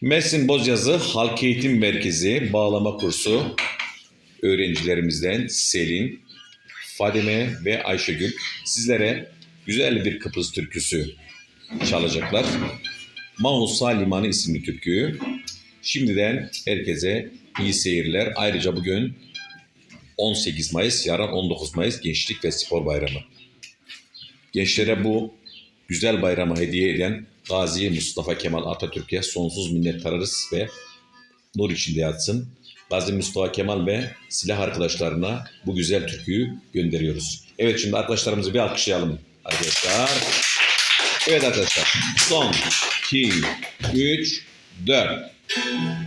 Mersin Bozyazı Halk Eğitim Merkezi bağlama kursu öğrencilerimizden Selin, Fadime ve Ayşegül sizlere güzel bir Kıbrıs türküsü çalacaklar. Mausa Limanı isimli türküyü. Şimdiden herkese iyi seyirler. Ayrıca bugün 18 Mayıs, yarın 19 Mayıs Gençlik ve Spor Bayramı. Gençlere bu güzel bayramı hediye eden Gazi Mustafa Kemal Atatürk'e sonsuz minnettarız ve nur içinde yatsın. Gazi Mustafa Kemal ve silah arkadaşlarına bu güzel türküyü gönderiyoruz. Evet şimdi arkadaşlarımızı bir alkışlayalım arkadaşlar. Evet arkadaşlar. Son 2, 3, 4.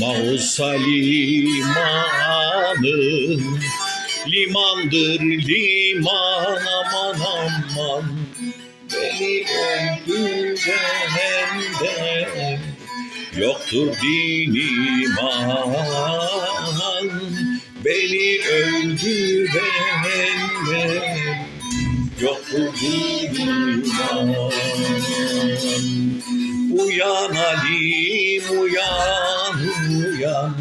Mausa limanı limandır liman aman aman. Beni öldürenden yoktur din iman beni öldürenden yoktur din iman Uyan Alim uyan uyan.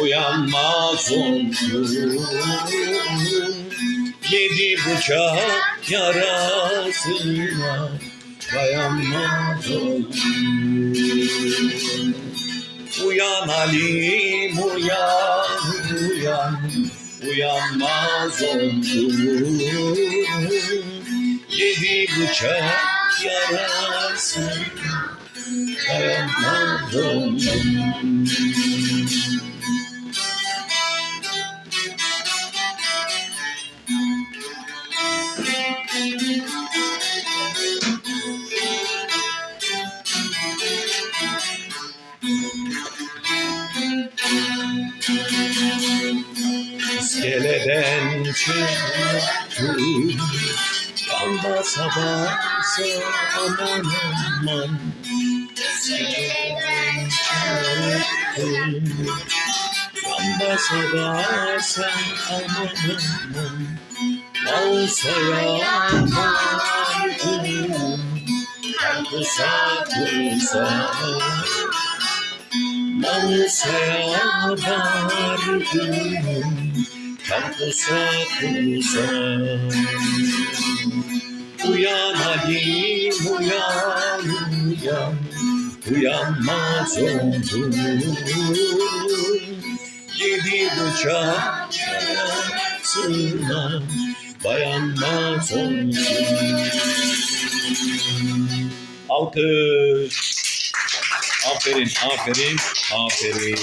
Uyanmaz oldum Yedi bıçak yarasına Dayanmaz oldum Uyan Alim uyan uyan. Uyanmaz oldum Yedi bıçak yarasına oldum. İskeleden çıktım Yanda sabahsa aman aman İskeleden çıktım Yanda sabahsa aman aman Mausa'ya vardım Kusa kusa Mausa'ya vardım Kampusa kusa Uyan Halim uyan uyan Uyanmaz oldum. Yedi bıçak yarasına Dayanmaz oldum. Alkış. Aferin, aferin, aferin.